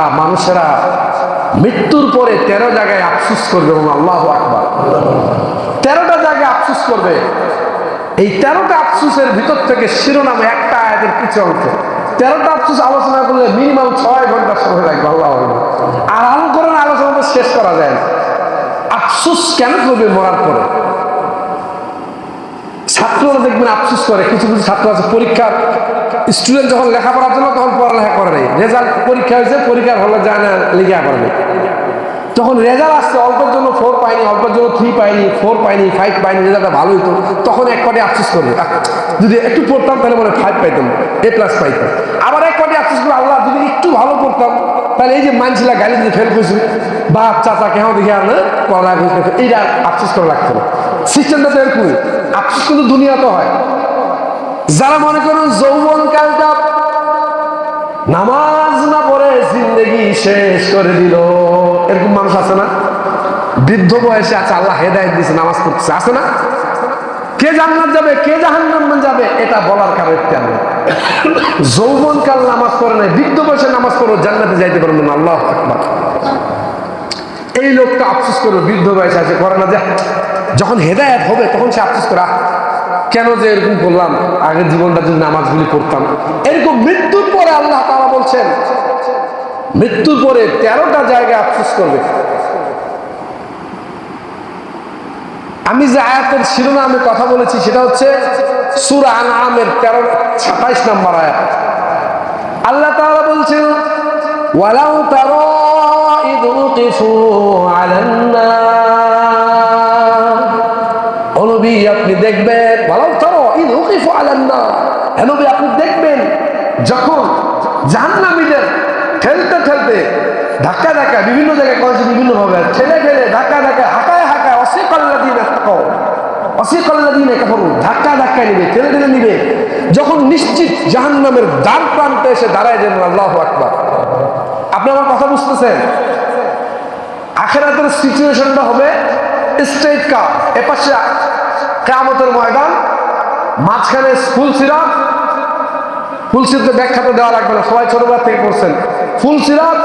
মানুষেরা মৃত্যুর পরে তেরো জায়গায় আফসুস করবে এবং আল্লাহ আকবার। তেরোটা জায়গায় আফসুস করবে। এই তেরোটা আফসুসের ভিতর থেকে শিরোনামে একটা আয়াতের কিছু অংশ। তেরোটা আফসুস আলোচনা করলে মিনিমাম ছয় ঘণ্টা সময় লাগবে, আল্লাহ। আর আল করেন আলোচনা শেষ করা যায় আফসুস কেন করবে মরার পরে? ছাত্ররা দেখবেন আফসুস করে, কিছু কিছু ছাত্র আছে পরীক্ষা স্টুডেন্ট যখন লেখাপড়ার জন্য তখন পড়ালেখা করে নেই। রেজাল্ট পরীক্ষা হয়েছে, পরীক্ষার হলে যায় না লিখা করে নেই। তখন রেজাল্ট আসছে, অল্পের জন্য ফোর পাইনি, অল্পের জন্য থ্রি পাইনি ফোর পাইনি ফাইভ পাইনি রেজাল্টটা ভালো হইতো। তখন এক কটি আফসোস করবে। যদি একটু পড়তাম, তাহলে মনে ফাইভ পাইতাম এ প্লাস পাইতাম। আবার এক কটি আফসোস করবে, আল্লাহ, যদি একটু ভালো পড়তাম, তাহলে এই যে মানছিলা গাড়ি দিয়ে ফেল করছি বা চাচা কেন দেখে আর না করতে এইটা আফসোস করা লাগতো সিস্টেমটা তো এরকমই। আফসোস কিন্তু দুনিয়াতে হয়। যারা মনে করুন যৌবন কালটা নামাজ না পড়ে জিন্দগি শেষ করে দিল, এরকম মানুষ আছে না? বৃদ্ধ বয়সে আছে, আল্লাহ হেদায়ত দিয়েছে নামাজ পড়তেছে, আছে না? কে জান্নাত যাবে, কে জাহান্নাম যাবে, এটা বলার কারণ যৌবন কাল নামাজ পড়ে নাই, বৃদ্ধ বয়সে নামাজ পড়ো জান্নাতে যাইতে পারবেন না, আল্লাহ এই লোকটা আফসোস করবে বৃদ্ধ বয়সে আছে, করে না যে যখন হেদায়ত হবে তখন সে আফসোস করে কেন যে এরকম করলাম? আগের জীবনটা যদি নামাজগুলি পড়তাম। এরকম মৃত্যুর পরে আল্লাহ তারা বলছেন, মৃত্যুর পরে তেরোটা জায়গায় আফসোস করবে। আমি যে আয়াতের শিরোনামে কথা বলেছি, সেটা হচ্ছে সুরা আনআমের তেরো, সাতাইশ নম্বর আয়াত। আল্লাহ তাআলা বলছেন, ওয়ালাউ তারা ইদ উকিফু আলান যখন জাহান্নামীদের ঠেলতে ঠেলতে ধাক্কা ধাক্কা বিভিন্ন জায়গায় করেছে বিভিন্ন ভাবে ঠেলে ঠেলে ধাক্কা ধাক্কা, হাঁকায় হাঁকায় অসিকাল্লা দিন অসিকাল্লা দিন কাপড় ধাক্কা ধাক্কা নিবে, ঠেলে ঠেলে নিবে। যখন নিশ্চিত জাহান্নামের দ্বার প্রান্তে এসে দাঁড়ায় যেন আল্লাহ আকবার। আপনি আমার কথা বুঝতেছেন? আখেরাতের সিচুয়েশনটা হবে স্ট্রেট কাপ। এপাশে কেয়ামতের ময়দান, মাঝখানে স্কুল সিরাপ ফুল সিরাতে ব্যাখ্যা তো দেওয়া লাগবে না, সবাই ছোটবেলা থেকে পড়ছেন। ফুল সিরাপ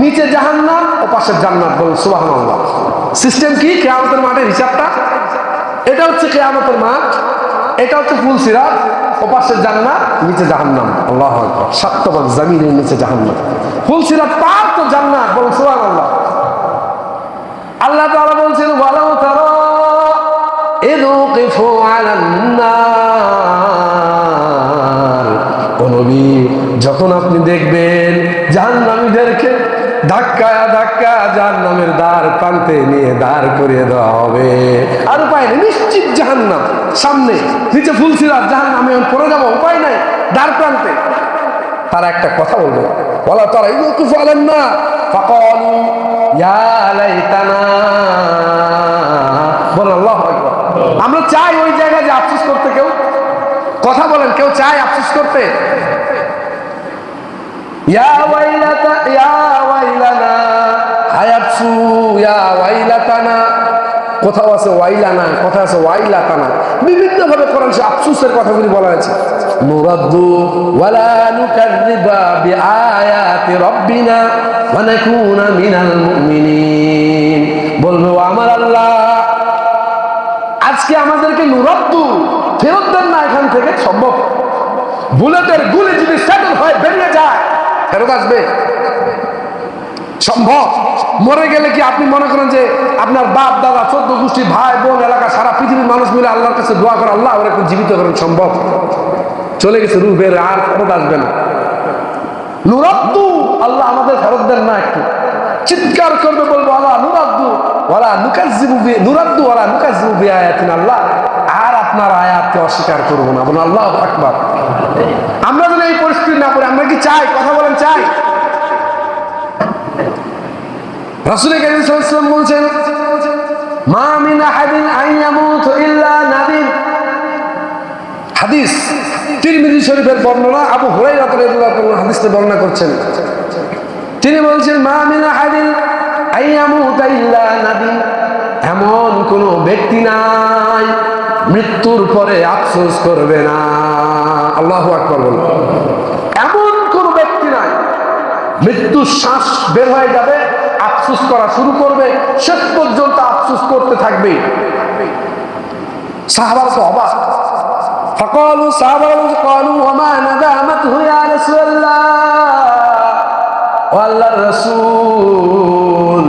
নিচে জাহান্নাম, ও পাশে জান্নাত বলুন সুবাহান সিস্টেম কি? কেয়ামতের মাঠের হিসাবটা? এটা হচ্ছে কেয়ামতের মাঠ, এটা হচ্ছে ফুল সিরাপ ও পাশে জান্নাত, নিচে জাহান্নাম। আল্লাহ সাতবার জমিনের নিচে জাহান্নাম। ফুল সিরাপ পার তো জান্নাত বলুন সুবাহ আল্লাহ আল্লাহ তাআলা বলছেন, ওয়ালাউ তারা ইদ উকিফু আলান দ্বার প্রান্তে নিয়ে দাঁড় করিয়ে দেওয়া হবে। আর উপায় নেই, নিশ্চিত জাহান্নাম। সামনে, নিচে ফুলছিলাম জাহান্নামে আমি পড়ে যাব, উপায় নাই দ্বার প্রান্তে। তারা একটা কথা বলবে বলা তারা ইউকুফ আলেন না আমরা চাই ওই জায়গায় যে আফসোস করতে কেউ। কথা বলেন, কেউ চায় আফসোস করতে? ইয়া ওয়াইলাতা ইয়া ওয়াইলাতানা। কোথাও আছে ওয়াইলানা, কোথাও আছে ওয়াইলাতানা। বিভিন্ন ভাবে কোরআন সে আফসোসের কথাগুলি বলা হয়েছে। নুরাদ্দু ওয়ালা নুকাযযিবা বিআয়াতি রাব্বিনা ওয়া নাকুনা মিনাল মুমিনিন। বলবে আমার আল্লাহ, আজকে আমাদেরকে নুরাদ্দু ফেরত দেন না এখান থেকে, সম্ভব। বুলেটের গুলি যদি সেটেল হয়, বেরিয়ে যায়, ফেরত আসবে। সম্ভব? মরে গেলে কি আপনি মনে করেন যে আপনার বাপ, দাদা, চোদ্দ গোষ্ঠী, ভাই, বোন এলাকা সারা পৃথিবীর মানুষ মিলে আল্লাহর কাছে দোয়া করে, আল্লাহ ওরা একটু জীবিত করেন, সম্ভব? চলে গেছে রুহ বের, আর ফেরত আসবে না। নুরাদ্দু, আল্লাহ আমাদের ফেরত দেন না একটু। চিৎকার করবে, বলব আল্লাহ নুরাদ্দু ওরা নুকাজিবু নুরাদ্দু ওরা নুকাজিবু বি আয়াতিন আল্লাহ। আর আপনার আয়াতকে অস্বীকার করব না, বলুন, আল্লাহ আকবার। আমরা যদি এই পরিস্থিতি না পড়ি আমরা কি চাই? কথা বলেন, চাই? রাসূল কারীম বলছেন, মা বর্ণনা করছেন। তিনি বলছেন, মা মিন এমন কোন ব্যক্তি নাই, মৃত্যুর পরে আফসোস করবে না। আল্লাহু আকবার বলুন। এমন কোন ব্যক্তি নাই, মৃত্যুর শ্বাস বের হয়ে যাবে আফসুস করা শুরু করবে শেষ পর্যন্ত আফসুস করতে থাকবে সাহাবার তো অবাক فقالوا صحابة قالوا وما ندامته يا رسول الله ও আল্লাহর রাসূল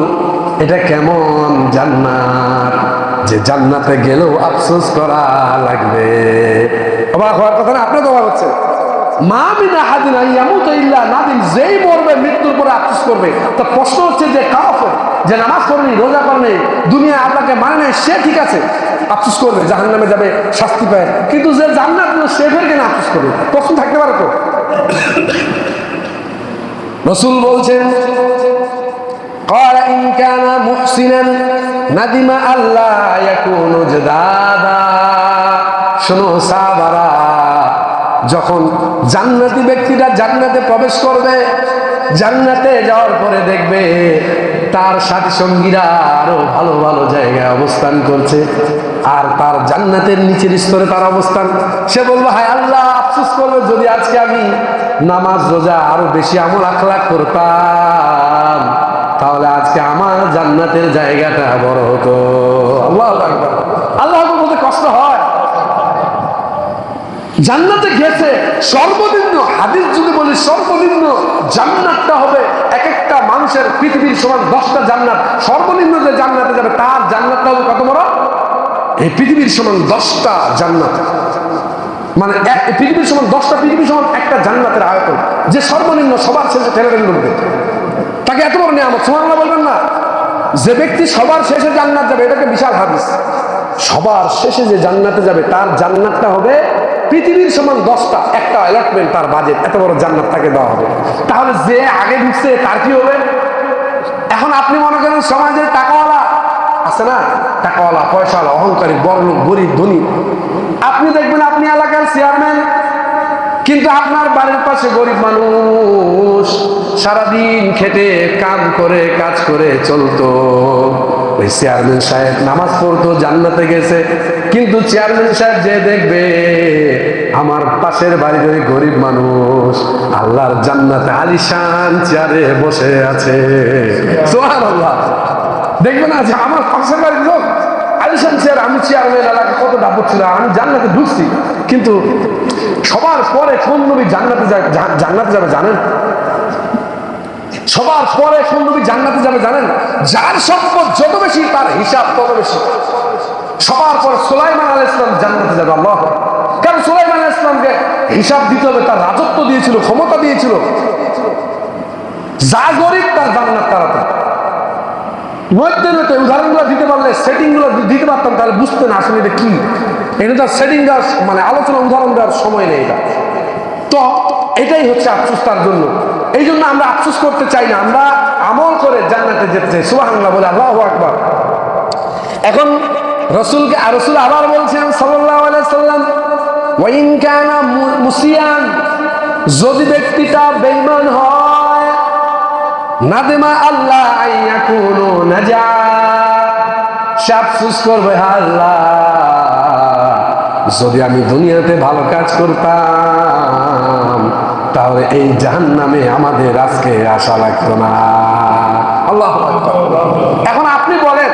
এটা কেমন জান্নাত যে জান্নাতে গেলেও আফসোস করা লাগবে অবাক হওয়ার কথা না আপনি তো অবাক হচ্ছে মা বিনা হাদিন ইয়ামুত ইল্লা নাদিম যেই মরবে মৃত্যুর পরে আফসোস করবে তা প্রশ্ন হচ্ছে যে কাফের যে নামাজ পড়েনি রোজা করেনি দুনিয়া আপনাকে মানে নাই সে ঠিক আছে আফসোস করবে জাহান নামে যাবে শাস্তি পায় কিন্তু যে জান্নাত পেলো সে ফের কেন আফসোস করবে প্রশ্ন থাকতে পারে তো রসুল বলছেন قال إن كان محسنا ندم ألا يكون جدادا শোনো সাহাবারা যখন জান্নাতি ব্যক্তিরা জান্নাতে প্রবেশ করবে, জান্নাতে যাওয়ার পরে দেখবে তার সাথী সঙ্গীরা আরও ভালো ভালো জায়গায় অবস্থান করছে, আর তার জান্নাতের নিচের স্তরে তার অবস্থান। সে বলব, হায় আল্লাহ, আফসোস করবে যদি আজকে আমি নামাজ, রোজা আরও বেশি আমল আখলাক করতাম, তাহলে আজকে আমার জান্নাতের জায়গাটা বড় হতো। আল্লাহ আকবার বলতে কষ্ট হয় জান্নাতে গেছে সর্বনিম্ন হাদিস যদি বলি, সর্বনিম্ন জান্নাতটা হবে এক একটা মানুষের পৃথিবীর সমান দশটা জান্নাত। সর্বনিম্ন যে জান্নাতে যাবে, তার জান্নাতটা হবে কত বড়? এই পৃথিবীর সমান দশটা জান্নাত। মানে এক পৃথিবীর সমান দশটা, পৃথিবীর সমান একটা জান্নাতের আয়তন। যে সর্বনিম্ন সবার শেষে ঠেলে ঢুকবে। তাকে এত বড় নিয়ামত, সুবহানাল্লাহ বলবেন না। যে ব্যক্তি সবার শেষে জান্নাত যাবে, এটাকে বিশাল হাদিস। সবার শেষে যে জান্নাতে যাবে, তার জান্নাতটা হবে পৃথিবীর সমান দশটা, একটা অ্যালটমেন্ট তার বাজেট এত বড় জান্নাত তাকে দেওয়া হবে। তাহলে যে আগে ঢুকছে, তার কি হবে? এখন আপনি মনে করেন, সমাজের টাকাওয়ালা, আছে না? টাকাওয়ালা, পয়সাওয়ালা, অহংকারী বড়লোক গরিব, ধনী। আপনি দেখবেন, আপনি এলাকার চেয়ারম্যান কিন্তু আপনার বাড়ির পাশে গরিব মানুষ সারাদিন খেটে, কাম করে, কাজ করে, চলতো। ওই চেয়ারম্যান সাহেব নামাজ পড়তো, জান্নাতে গেছে। কিন্তু চেয়ারম্যান সাহেব যে দেখবে, আমার পাশের বাড়ির ওই গরিব মানুষ আল্লাহর জান্নাতে আলিশান চেয়ারে বসে আছে। দেখবে না যে আমার পাশের বাড়ির লোক আলিশান চেয়ার, আমি চেয়ারম্যান এলাকা কত ডাবর ছিল আমি জান্নাতে ঢুকছি। কিন্তু সবার পরে কোন নবী জান্নাতে জান্নাতে যাবে জানেন? সবার পরে কোন নবী জান্নাতে যাবে জানেন? যার সম্পদ যত বেশি, তার হিসাব তত বেশি। সবার পর সুলাইমান আল ইসলাম জান্নাতে যাবে, আল্লাহ কারণ সুলাইমান আল ইসলামকে হিসাব দিতে হবে? তার রাজত্ব দিয়েছিল, ক্ষমতা দিয়েছিল। যা গরিব, তার জান্নাত তাড়াতাড়ি। মধ্যে উদাহরণগুলো দিতে পারলে, সেটিংগুলো দিতে পারতাম, তাহলে বুঝতে না আসলে এটা কি? এটা তার সেটিং মানে আলোচনা, উদাহরণ দেওয়ার সময় নেই এটা। তো এটাই হচ্ছে আফসোস তার জন্য। এই জন্য আমরা আফসোস করতে চাই না, আমরা আমল করে জান্নাতে যেতে চাই। সুবহানাল্লাহ বলে আল্লাহ আকবার। এখন রসুলকে, আর রসুল আবার বলছেন আলাইহি সাল্লাম, ওয়াইন কানা মুসিয়ান, যদি ব্যক্তিটা বেঈমান হয়, নাদেমা আল্লাহ আইয়া কোনো নাজা সে আফসোস করবে "হায় আল্লাহ, যদি আমি দুনিয়াতে ভালো কাজ করতাম তাহলে এই জাহান নামে আমাদের আজকে আশা লাগতো না। আল্লাহ এখন আপনি বলেন,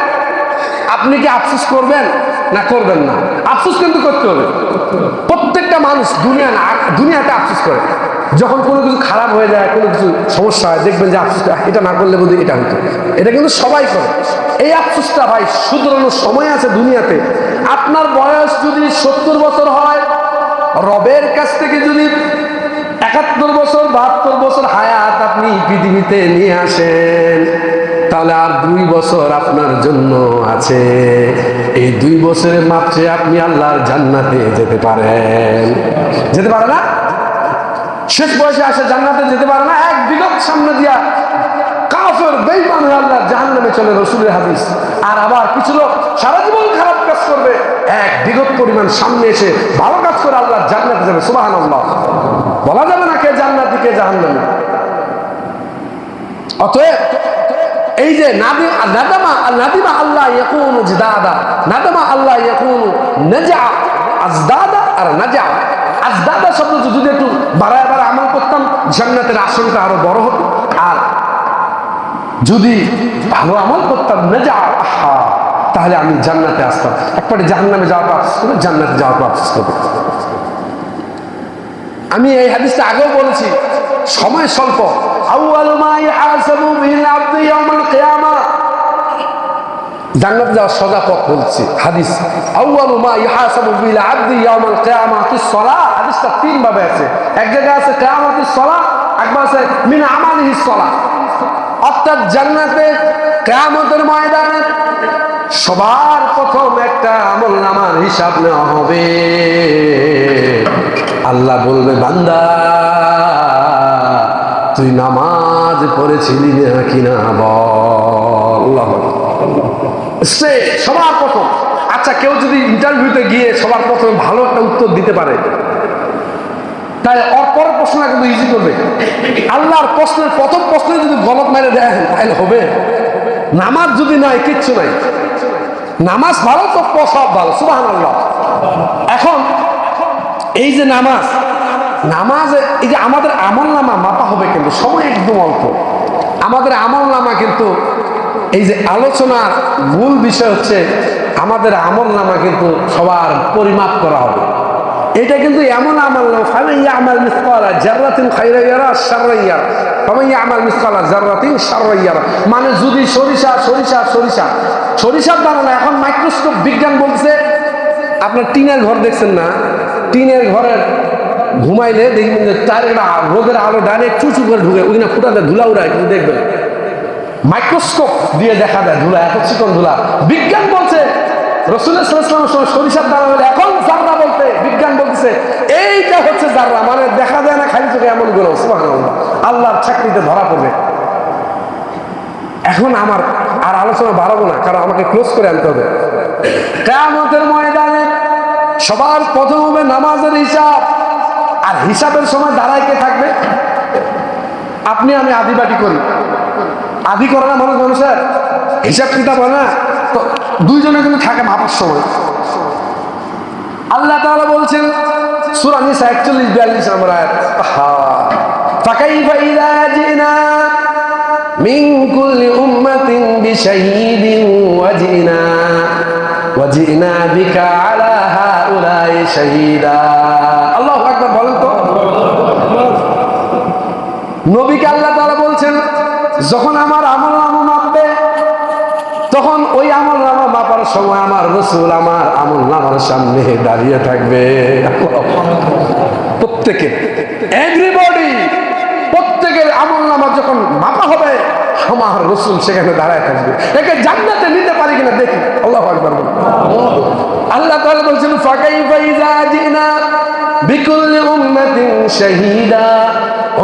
আপনি কি আফসোস করবেন? না করবেন না। আফসোস কিন্তু করতে হবে। প্রত্যেকটা মানুষ দুনিয়া না, দুনিয়াতে আফসোস করে। যখন কোনো কিছু খারাপ হয়ে যায়, কোনো কিছু সমস্যা হয়, দেখবেন যে আফসোস এটা না করলে বোধহয় এটা হতো। এটা কিন্তু সবাই করে। এই আফসোসটা ভাই শুধরানোর সময় আছে দুনিয়াতে। আপনার বয়স যদি সত্তর বছর হয়, রবের কাছ থেকে যদি একাত্তর বছর, বাহাত্তর বছর হায়াত আপনি পৃথিবীতে নিয়ে আসেন। তাহলে আর দুই বছর আপনার জন্য আছে। এই দুই বছরের মাত্রে আপনি আল্লাহর জান্নাতে যেতে পারেন। যেতে পারে না? শেষ বয়সে আসে জান্নাতে যেতে পারে না। এক বিগত সামনে দিয়া কাফের বেইমান হয়ে আল্লাহ জাহান্নামে চলে রসুলের হাদিস। আর আবার কিছু লোক সারা জীবন খারাপ কাজ করবে। এক বিগত পরিমাণ সামনে এসে ভালো কাজ করে আল্লাহ জান্নাতে যাবে। সুবাহান আল্লাহ বলা যাবে না কে জান্নাতি কে জাহান্নামী। অতএব এই যে নাদামা আল্লাহ আল্লাহ নাজা আর নাজা আজদাদা শব্দ যদি একটু বাড়ায় বাড়ায় আমল করতাম, জান্নাতের আসনটা আরও বড় হতো। আর যদি ভালো আমল করতাম না যা আহা, তাহলে আমি জান্নাতে আসতাম। একবারে জাহান্নামে যাওয়ার আফসোস জান্নাতে যাওয়ার আফসোস করবে আমি এই হাদিসটা আগেও বলেছি সময় স্বল্প। জান্নাত যাওয়ার পথ বলছি হাদিস। হাদিসটা আছে। এক জায়গায় আছে একবার আছে মিন আমালিহিস সালাহ অর্থাৎ জান্নাতে কিয়ামতের ময়দানে সবার প্রথম একটা আমল নামার হিসাব নেওয়া হবে। আল্লাহ বলবে, বান্দা, তুই নামাজ পড়েছিলি না কিনা বল। সে সবার প্রথম। আচ্ছা কেউ যদি ইন্টারভিউতে গিয়ে সবার প্রথমে ভালো একটা উত্তর দিতে পারে, তাই ওর পরের প্রশ্নটা কিন্তু ইজি করবে। আল্লাহর প্রশ্নের প্রথম প্রশ্নে যদি গলত মেরে দেয়, তাহলে হবে। নামাজ যদি নাই, কিচ্ছু নাই। নামাজ ভালো তো সব ভালো সুবাহ আল্লাহ এখন এই যে নামাজ নামাজ, এই যে আমাদের আমল নামা মাপা হবে কিন্তু, সময় একদম অল্প। আমাদের আমল নামা কিন্তু, এই যে আলোচনার মূল বিষয় হচ্ছে, আমাদের আমল নামা কিন্তু সবার পরিমাপ করা হবে। এটা কিন্তু এমন আমল না ফামাইয়া আমাল মিসকালা জাররাতিন খাইরাইয়ারা শাররাইয়ারা ফামাইয়া আমাল মিসকালা জাররাতিন শাররাইয়ারা মানে যদি সরিষা সরিষা সরিষা, সরিষার দানা এখন মাইক্রোস্কোপ বিজ্ঞান বলছে আপনার টিনের ঘর দেখছেন না? টিনের ঘরের ঘুমাইলে দেখবেন যে একটা রোদের আলো ডাইরেক্ট চুচু করে ঢুকে ওই না ফুটাতে ধুলা উড়ায়, কিন্তু দেখবেন মাইক্রোস্কোপ দিয়ে দেখা যায় ধুলা এত চিকন ধুলা। বিজ্ঞান বলছে, রসুলের সময় সরিষার হলে এখন জাররা বলতে বিজ্ঞান এইটা হচ্ছে জাররা মানে দেখা যায় না খালি চোখে এমন আল্লাহর চাকরিতে ধরা পড়বে। এখন আমার আর আলোচনা বাড়াবো না, কারণ আমাকে ক্লোজ করে আনতে হবে। কেয়ামতের ময়দানে সবার প্রথম হবে নামাজের হিসাব। আর হিসাবের সময় দাঁড়ায় কে থাকবে? আপনি, আমি আদিবাটি করি। আদি করে না মানুষ মানুষের হিসাব কিতাব হয় না? তো দুইজনে কিন্তু থাকে মাপার সময়। আল্লাহ তাআলা বলছেন, সূরা নিসা 41 42 নম্বর আয়াত। কুল্লি উম্মাতিন বিশাহীদিন ওয়াজিনা ওয়াজিনা বিকা আলা নামার সামনে দাঁড়িয়ে থাকবে। প্রত্যেকের এভরিবডি প্রত্যেকের আমল নামা যখন মাপা হবে, আমার রসুল সেখানে দাঁড়ায় থাকবে। একে জান্নাতে নিতে পারি কিনা দেখি আল্লাহ আকবার বলুন। আল্লাহ ফাকাইফা ইযা জিনা বিকুল্লি উম্মাতিন শাহীদা। ও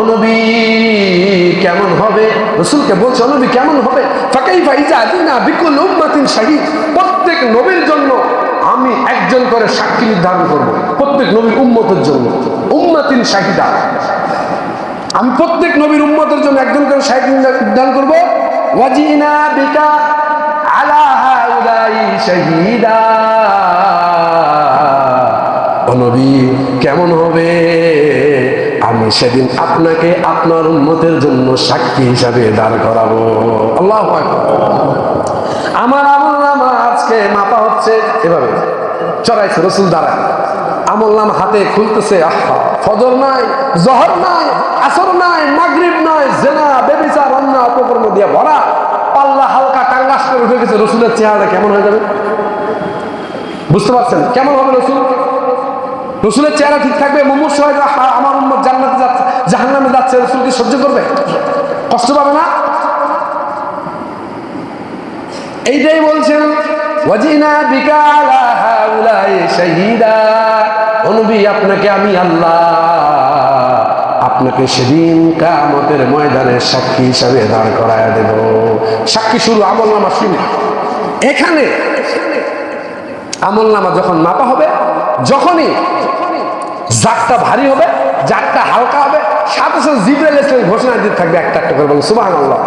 কেমন হবে? রসুলকে বলছে, ও নবী, কেমন হবে? ফাকাইফা ইযা জিনা বিকুল্লি উম্মাতিন শাহীদ। প্রত্যেক নবীর জন্য আমি একজন করে সাক্ষী নির্ধারণ করব। প্রত্যেক নবীর উম্মতের জন্য। উম্মাতিন শাহিদা। আমি প্রত্যেক নবীর উম্মতের জন্য একজন করে সাক্ষী নির্ধারণ করব। ওয়াজিনা বিকা আলা হাউলাই শাহিদা। নবী, কেমন হবে? আমি সেদিন আপনাকে আপনার উন্মতের জন্য সাক্ষী হিসাবে দাঁড় করাবো। আল্লাহ আমার আমল আজকে মাপা হচ্ছে এভাবে। চড়াইছে, রসুল দ্বারা আমল নাম হাতে খুলতেছে, আহা, ফজর নাই, জহর নাই, আসর নাই, মাগরিব নাই, জেনা বেবিচার অন্য অপকর্ম দিয়ে ভরা, পাল্লা হালকা টাঙ্গাস করে উঠে গেছে, রসুলের চেহারাটা কেমন হয়ে যাবে? বুঝতে পারছেন? কেমন হবে রসুল? রসুলের চেহারা ঠিক থাকবে যাবে, আহা, আমার উম্মত জান্নাতে যাচ্ছে জাহান্নামে যাচ্ছে রসুলকে সহ্য করবে? কষ্ট পাবে না? এইটাই বলছেন ওয়াজিনা বিকালা হাউলাই আপনাকে আমি আল্লাহ আপনাকে সেদিন কামতের ময়দানে সাক্ষী হিসাবে দাঁড় করায় দেব। সাক্ষী শুরু আমল নামা শুরু। এখানে আমল নামা যখন মাপা হবে যখনই জাতটা ভারী হবে জাতটা হালকা হবে সাথে সাথে জিব্রাইল ইসলাম ঘোষণা দিতে থাকবে একটা একটা করে বলুন সুবাহ আল্লাহ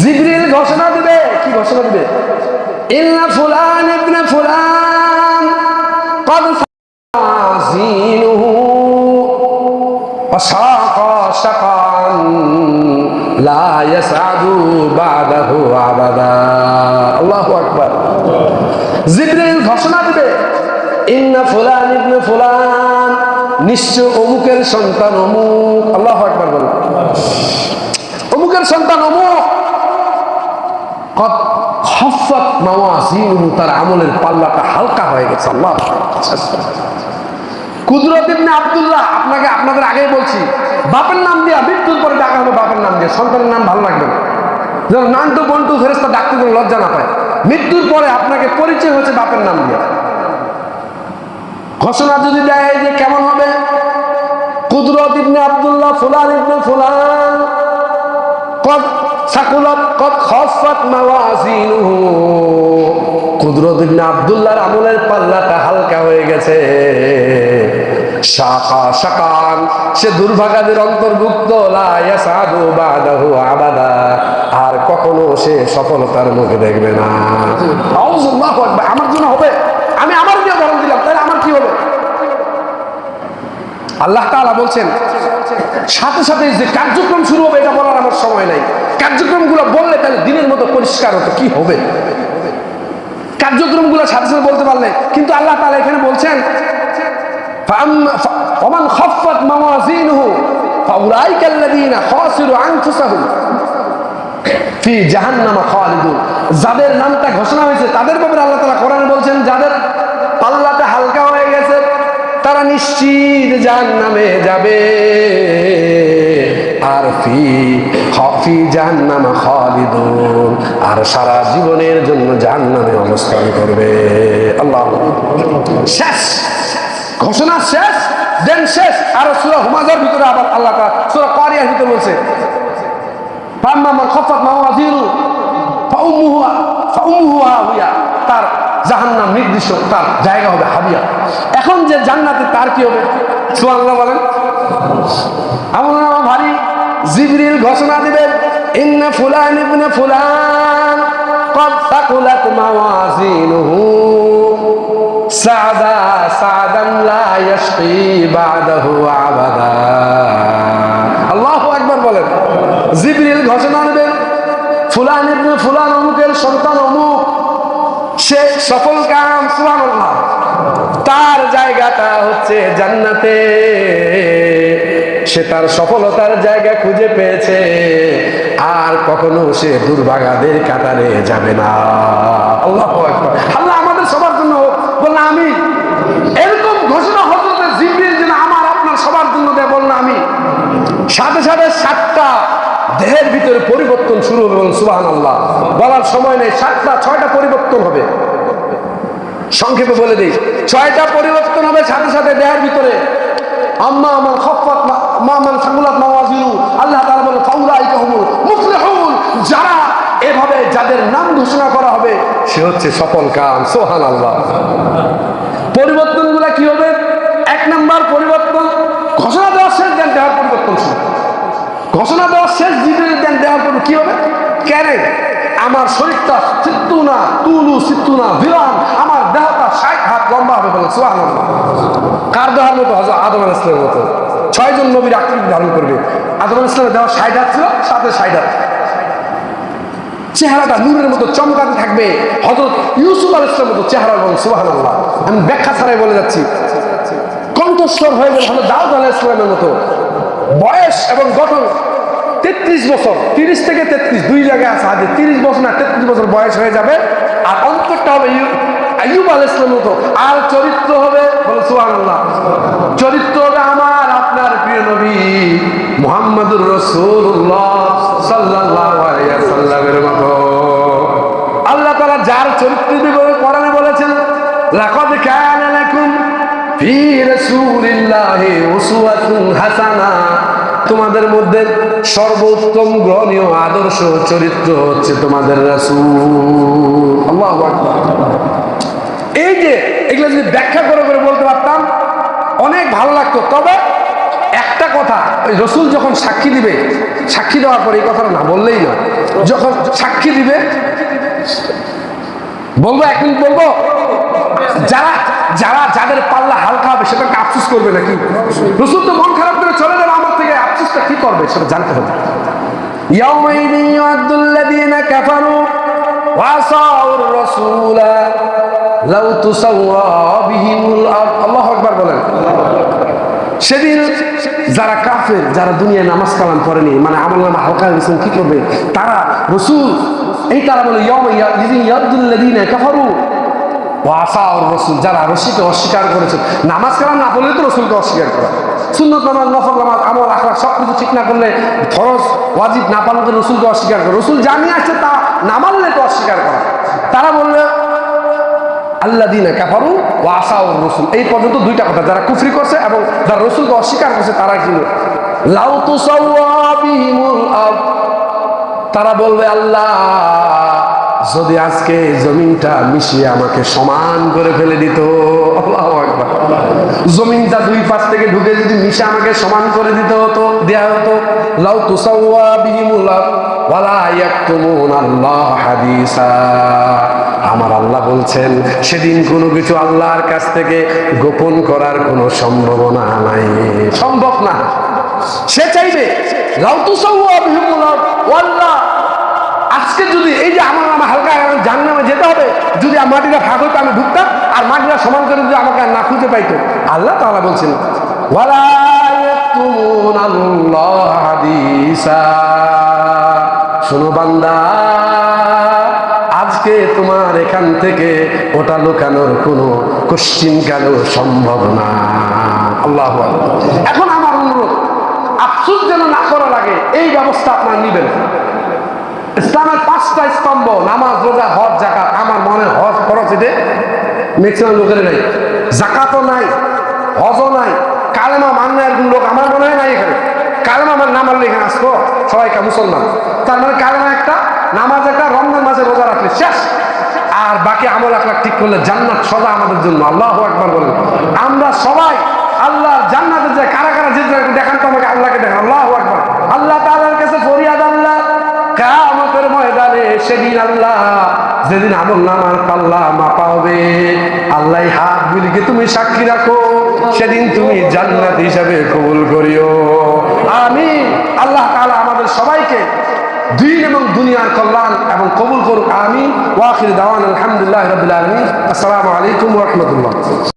জিবরিল ঘোষণা দিবে কি ঘোষণা দিবে ইন্না ফুলান ইবনে ফুলান قد زينه وساق سقا لا লা ইয়াসআদু বাদাহু আবাদা আল্লাহু আকবার জিবরিল ঘোষণা দিবে ইন্না ফুলান ইবনে ফুলান। নিশ্চয় অমুকের সন্তান অমুক। আল্লাহু আকবার বলেন। অমুকের সন্তান অমুক। কত খফত মাওয়াজিনহু তার আমলের পাল্লাটা হালকা হয়ে গেছে, আল্লাহ কুদরত ইবনে আব্দুল্লাহ, আপনাকে আপনাদের আগেই বলছি, বাপের নাম দিয়া মৃত্যুর পরে ডাকা হবে বাপের নাম দিয়ে। সন্তানের নাম ভালো লাগবে যেন নান্টু বন্টু ফেরেস্তা ডাকতে কোনো লজ্জা না পায়। মৃত্যুর পরে আপনাকে পরিচয় হচ্ছে বাপের নাম দিয়ে। ঘোষণা যদি দেয় যে কেমন হবে? কুদরত ইবনে আব্দুল্লাহ, ফুলান ইবনে ফুলান, কদ সাকুলত, কদ খফাত মাওয়াজিনুহু। কুদরত ইবনে আব্দুল্লাহর আমলের পাল্লাটা হালকা হয়ে গেছে। শাখা শাকান সে দুর্ভাগাদের অন্তর্ভুক্ত, লা ইয়াসাদু বাদাহু আবাদা। আর কখনো সে সফলতার মুখে দেখবে না। আমার জন্য হবে। আল্লাহ তালা বলছেন, সাথে সাথে যে কার্যক্রম শুরু হবে, এটা বলার আমার সময় নাই। কার্যক্রমগুলো বললে তাহলে দিনের মতো পরিষ্কার হতো, কি হবে? কার্যক্রমগুলো সাথে সাথে বলতে পারলে, কিন্তু আল্লাহ তালা এখানে বলছেন যাদের নামটা ঘোষণা হয়েছে, তাদের ব্যাপারে আল্লাহ তালা কোরআন বলছেন, যাদের পাল্লাতে তারা নিশ্চিত যার নামে যাবে। আর ফি খ- ফি নাম খালিদুন। আর সারা জীবনের জন্য যার নামে অবস্থান করবে। আল্লাহ। শেষ। ঘোষণা শেষ, দেন শেষ। আর সুরা হুমাজার ভিতরে আবার আল্লাহ সুরা কারিয়ার ভিতরে বলছে। মান খাফাত মাওয়াজিনু ফাউম্মুহু ফাউম্মুহু হাবিয়া তার জাহান নাম নির্দিষ্ট তার জায়গা হবে হাবিয়া এখন যে জান্নাতে তার কি হবে? সুয়াল্লাহ বলেন। আমরা ভারী জিবরিল ঘোষণা দিবেন, ইন্ন ফুলান ইবনে ফুলান কদ সাকুলাত মাওয়াজিনহু। সাদা সাদান লা ইয়াশকি বাদাহু আবাদা। আল্লাহু আকবার বলেন। জিবরিল ঘোষণা দিবেন, ফুলান ইবনে ফুলান অমুকের সন্তান সফল কাম, সুবহানাল্লাহ। তার জায়গাটা হচ্ছে জান্নাতে। সে তার সফলতার জায়গা খুঁজে পেয়েছে। আর কখনো সে দুর্ভাগাদের কাতারে যাবে না। আল্লাহ আল্লাহ আমাদের সবার জন্য। বললাম আমি এরকম ঘোষণা হজরতে জিবরিল যেন আমার আপনার সবার জন্য দেয় বললাম আমি সাথে সাথে সাতটা দেহের ভিতরে পরিবর্তন শুরু হবে বলুন সুবাহান আল্লাহ বলার সময় নেই, সাতটা, ছয়টা পরিবর্তন হবে। সংক্ষেপে বলে দিই, ছয়টা পরিবর্তন হবে সাথে সাথে দেহের ভিতরে। আম্মা আমার খফাত মা মান সাকুলাত মাওয়াজিনু আল্লাহ তাআলা বলে ফাউলাইকা হুমুল মুফলিহুন। যারা এভাবে যাদের নাম ঘোষণা করা হবে, সে হচ্ছে সফল কাম সোহান সুবহানাল্লাহ। পরিবর্তনগুলো কি হবে? এক নাম্বার পরিবর্তন, ঘোষণা দেওয়ার শেষ দেন দেওয়ার পরিবর্তন শুরু। ঘোষণা দেওয়ার শেষ জীবনের দেন দেওয়ার পর কি হবে? কেন আমার শরীরটা সিদ্ধু না, তুলু সিদ্ধু না বিরান আমার ষাট হাত লম্বা হবে বলে সোহান কার দেওয়ার মতো হজরত আদম আল ইসলামের মতো? ছয়জন নবীর আকৃতি ধারণ করবে। আদম আল ইসলামের দেওয়া ষাট হাত ছিল, সাথে ষাট হাত। চেহারাটা নূরের মতো চমকাতে থাকবে, হজরত ইউসুফ আল ইসলামের মতো চেহারা এবং সুবাহ আমি ব্যাখ্যা ছাড়াই বলে যাচ্ছি। কণ্ঠস্বর হয়ে গেল হলো দাউদ আলাহ ইসলামের মতো। বয়স এবং গঠন তেত্রিশ বছর, তিরিশ থেকে তেত্রিশ, দুই জায়গায় আছে আগে তিরিশ বছর না, তেত্রিশ বছর বয়স হয়ে যাবে, আর অন্তরটা হবে আর চরিত্র হবে? চরিত্র হবে আমার, আপনার প্রিয় নবী মুহাম্মদুর রসুল্লাহ সাল্লামের আল্লাহ তাআলা যার চরিত্র বিবরণ কোরআনে বলেছেন, লাকাদ কানা লাকুম ফি রাসূলিল্লাহি উসওয়াতুন হাসানা। তোমাদের মধ্যে সর্বোত্তম গ্রহণীয় আদর্শ চরিত্র হচ্ছে তোমাদের রাসূল। আল্লাহু আকবার। এই যে এগুলো যদি ব্যাখ্যা করে করে বলতে পারতাম অনেক ভালো লাগতো তবে একটা কথা ওই রসুল যখন সাক্ষী দিবে সাক্ষী দেওয়ার পরে এই কথাটা না বললেই না যখন সাক্ষী দিবে বলবো এক মিনিট বলবো যারা যারা যাদের পাল্লা হালকা হবে সেটাকে আফসোস করবে নাকি রসুল তো মন খারাপ করে চলে যাবে আমার থেকে আফসোসটা কি করবে সেটা জানতে হবে يومئذ يعد الذين كفروا وعصوا الرسول যারা কাফের, যারা নামাজ মানে আমল হালকা কি তারা রসুল, এই তারা কাফারু। রসুল, যারা অস্বীকার করেছে, নামাজ কালাম না বললে তো রসুলকে অস্বীকার করা। সুন্দর নামাজ নফর নামাজ, আমল আখরা সব কিছু ঠিক না করলে ফরজ, ওয়াজিব না পালন করে রসুলকে অস্বীকার করে। রসুল জানিয়ে আসছে তা না মানলে তো অস্বীকার করা। তারা বললে আল্লাহ দিনে কাফারু ও ও রসুল। এই পর্যন্ত দুইটা কথা, যারা কুফরি করছে এবং যারা রসুলকে অস্বীকার করছে, তারা কি লাউ আরদ। তারা বলবে, আল্লাহ, যদি আজকে জমিনটা মিশিয়ে আমাকে সমান করে ফেলে দিত। জমিনটা দুই পাশ থেকে ঢুকে যদি মিশে আমাকে সমান করে দিতে হতো, দেয়া হতো। লাউ তুসাওয়া বিহিমুল ওয়ালা ইয়াকতুমুন আল্লাহ হাদিসা। আমার আল্লাহ বলছেন, সেদিন কোনো কিছু আল্লাহর কাছ থেকে গোপন করার কোনো সম্ভাবনা নাই। সম্ভব না। সে চাইবে আজকে যদি এই যে আমার আমার হালকা জাহান্নামে যেতে হবে, যদি মাটিটা ফাঁক হইতো আমি ঢুকতাম, আর মাটিটা সমান করে যদি আমাকে না খুঁজে পাইতো। আল্লাহ তাআলা বলছেন শোনো বান্দা আজকে তোমার এখান থেকে ওটা লুকানোর কোনো কোশ্চিন কেন সম্ভব না। আল্লাহ এখন আমার অনুরোধ, আফসুস যেন না করা লাগে, এই ব্যবস্থা আপনার নিবেন। ইসলামের পাঁচটা স্তম্ভ, নামাজ, রোজা, হজ জাকাত আমার মনে হজ খরচ এতে ম্যাক্সিমাম লোকের নাই। জাকাতও নাই, হজও নাই। কালেমা মান্য একজন লোক, আমার মনে হয় নাই এখানে। কালেমা আমার নাম আনলে এখানে আসতো সবাইকে মুসলমান। তার মানে কালেমা নামাজ একটা, রমজান মাসে রোজা রাখলে শেষ। আর বাকি আমল আখলাক ঠিক করলে জান্নাত সদা আমাদের জন্য। আল্লাহ একবার বলেন। আমরা সবাই আল্লাহ জান্নাতে যে কারা কারা যেতে দেখান তো আমাকে আল্লাহকে দেখান। আল্লাহ একবার আল্লাহ তাআলার কাছে ফরিয়াদ আল্লাহ। কামতের ময়দানে সেদিন আল্লাহ যেদিন আমল নামার পাল্লা মাপা হবে আল্লাহ হাত গুলিকে তুমি সাক্ষী রাখো। সেদিন তুমি জান্নাত হিসাবে কবুল করিও। আমি আল্লাহ তাআলা আমাদের সবাইকে দিন এবং দুনিয়ার কল্যাণ এবং কবুল করুক আমি ওয়াখির দাওয়ান আলহামদুলিল্লাহ রাব্বিল আলামিন আসসালামু আলাইকুম ওয়া রাহমাতুল্লাহ